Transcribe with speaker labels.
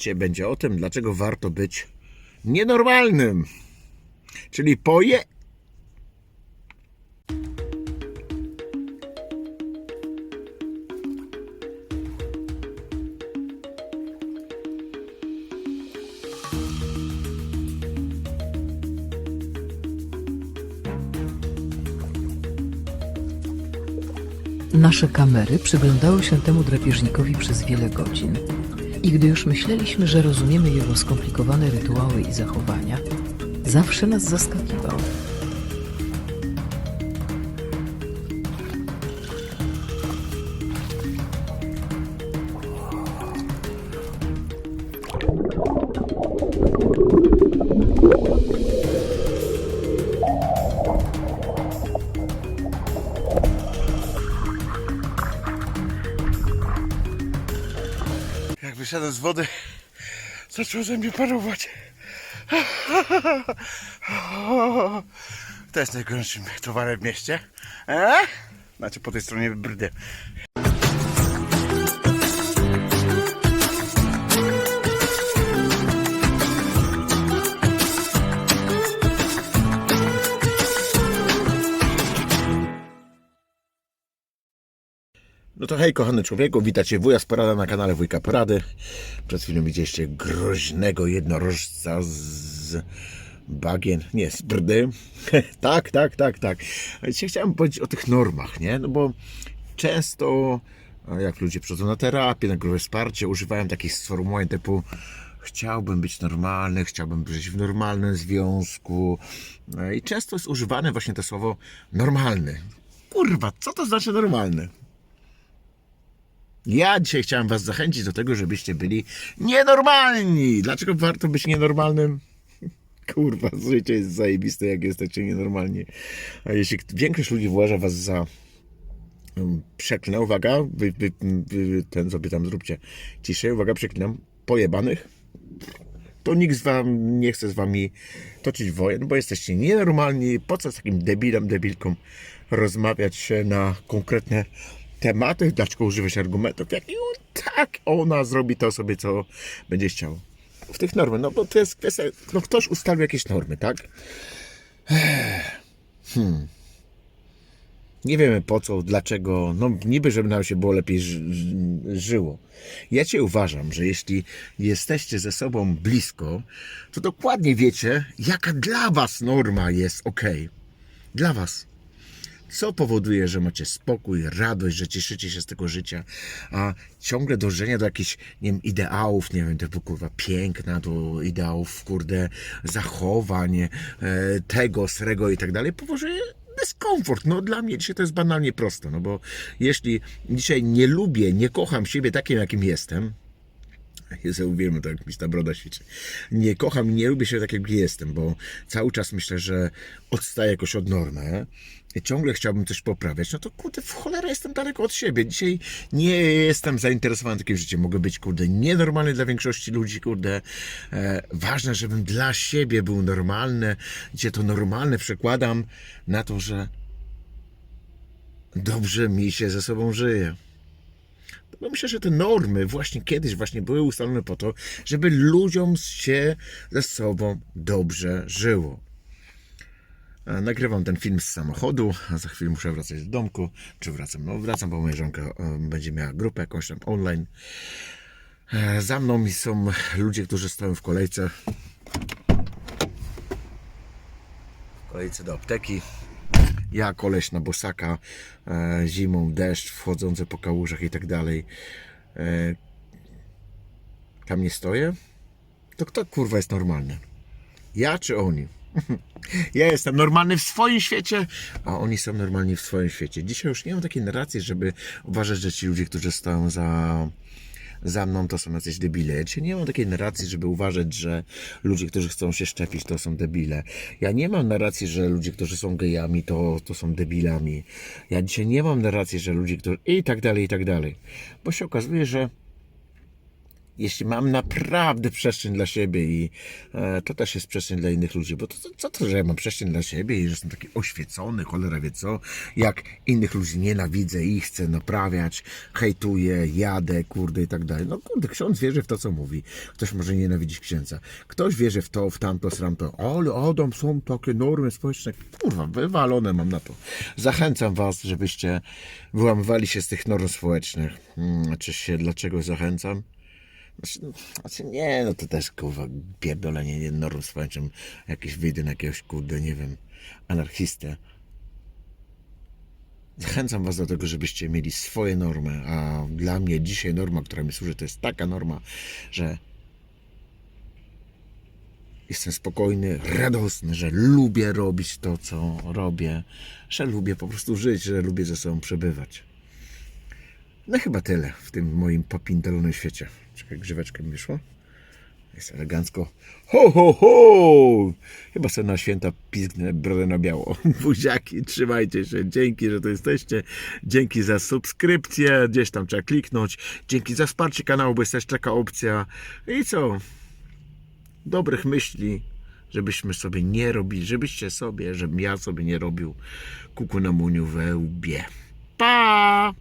Speaker 1: Dzisiaj będzie o tym, dlaczego warto być nienormalnym. Czyli poje...
Speaker 2: Nasze kamery przyglądały się temu drapieżnikowi przez wiele godzin. I gdy już myśleliśmy, że rozumiemy jego skomplikowane rytuały i zachowania, zawsze nas zaskakiwał.
Speaker 1: Wyszedłem z wody, zaczął ze mnie parować. To jest najgorętszym towarem w mieście. E? Znaczy po tej stronie brdy. No to hej kochany człowieku, witajcie wuja z na kanale Wujka Porady. Przed chwilą widzieliście groźnego jednorożca z bagien, nie, z brdy. tak, tak, tak, tak. Dzisiaj chciałem powiedzieć o tych normach, nie? No bo często jak ludzie przychodzą na terapię, na grupę wsparcie, używają takich sformułowań typu chciałbym być normalny, chciałbym żyć w normalnym związku. No I często jest używane właśnie to słowo normalny. Kurwa, co to znaczy normalny? Ja dzisiaj chciałem Was zachęcić do tego, żebyście byli nienormalni. Dlaczego warto być nienormalnym? Kurwa, życie jest zajebiste, jak jesteście nienormalni. A jeśli większość ludzi uważa Was za um, przeklnę, uwaga, wy, wy, wy, ten sobie tam zróbcie ciszej, uwaga, przeklinam, pojebanych, to nikt z Wam nie chce z Wami toczyć wojen, bo jesteście nienormalni. Po co z takim debilem, debilką rozmawiać się na konkretne tematy? Dlaczego używać argumentów? Jak on, tak, ona zrobi to sobie, co będzie chciał. W tych normach, no bo to jest kwestia, no ktoś ustalił jakieś normy, tak? Hmm. Nie wiemy po co, dlaczego. No, niby, żeby nam się było lepiej ży- ży- żyło. Ja cię uważam, że jeśli jesteście ze sobą blisko, to dokładnie wiecie, jaka dla was norma jest ok. Dla was. Co powoduje, że macie spokój, radość, że cieszycie się z tego życia, a ciągle dążenie do jakichś, nie wiem, ideałów, nie wiem, typu kurwa piękna, do ideałów, kurde, zachowań, e, tego, srego i tak dalej, powoduje dyskomfort. No dla mnie dzisiaj to jest banalnie proste, no bo jeśli dzisiaj nie lubię, nie kocham siebie takim, jakim jestem, ja sobie uwielbiam to, jak mi ta broda świeci. Nie kocham i nie lubię się tak, jak jestem, bo cały czas myślę, że odstaję jakoś od normy. I ciągle chciałbym coś poprawiać, no to kurde, w cholerę jestem daleko od siebie. Dzisiaj nie jestem zainteresowany takim życiem. Mogę być, kurde, nienormalny dla większości ludzi, kurde. E, ważne, żebym dla siebie był normalny. Gdzie to normalne przekładam na to, że dobrze mi się ze sobą żyje. Bo myślę, że te normy właśnie kiedyś właśnie były ustalone po to, żeby ludziom się ze sobą dobrze żyło. E, Nagrywam ten film z samochodu, a za chwilę muszę wracać do domku. Czy wracam? No wracam, bo moja żonka e, będzie miała grupę jakąś tam online. E, Za mną są ludzie, którzy stoją w kolejce. W kolejce do apteki. Ja, koleś na bosaka, e, zimą, deszcz, wchodzący po kałużach i tak dalej. E, tam nie stoję? To kto kurwa jest normalny? Ja czy oni? Ja jestem normalny w swoim świecie, a oni są normalni w swoim świecie. Dzisiaj już nie mam takiej narracji, żeby uważać, że ci ludzie, którzy stoją za, za mną, to są jacyś debile. Ja dzisiaj nie mam takiej narracji, żeby uważać, że ludzie, którzy chcą się szczepić, to są debile. Ja nie mam narracji, że ludzie, którzy są gejami, to, to są debilami. Ja dzisiaj nie mam narracji, że ludzie, którzy... i tak dalej, i tak dalej. Bo się okazuje, że jeśli mam naprawdę przestrzeń dla siebie i e, to też jest przestrzeń dla innych ludzi, bo to, co to, że ja mam przestrzeń dla siebie i że jestem taki oświecony, cholera wie co, jak innych ludzi nienawidzę i chcę naprawiać, hejtuję, jadę, kurde i tak dalej. No kurde, ksiądz wierzy w to, co mówi. Ktoś może nienawidzić księdza. Ktoś wierzy w to, w tamto, sramto. Ale Adam, są takie normy społeczne. Kurwa, wywalone mam na to. Zachęcam was, żebyście wyłamywali się z tych norm społecznych. Hmm, Znaczy się, dlaczego zachęcam? Znaczy, no, znaczy nie, no to też kurwa pierdolenie nie, norm społecznym. Jakieś wyjdę na jakiegoś kurde, nie wiem, anarchistę. Zachęcam Was do tego, żebyście mieli swoje normy, a dla mnie dzisiaj norma, która mi służy, to jest taka norma, że jestem spokojny, radosny, że lubię robić to, co robię, że lubię po prostu żyć, że lubię ze sobą przebywać. No chyba tyle w tym moim popindolonym świecie. Czekaj, grzyweczkę mi wyszło. Jest elegancko. Ho, ho, ho! Chyba sobie na święta pizgnę brodę na biało. Buziaki, trzymajcie się. Dzięki, że tu jesteście. Dzięki za subskrypcję. Gdzieś tam trzeba kliknąć. Dzięki za wsparcie kanału, bo jest też taka opcja. I co? Dobrych myśli, żebyśmy sobie nie robili, żebyście sobie, żebym ja sobie nie robił kuku na muniu we łbie. Pa!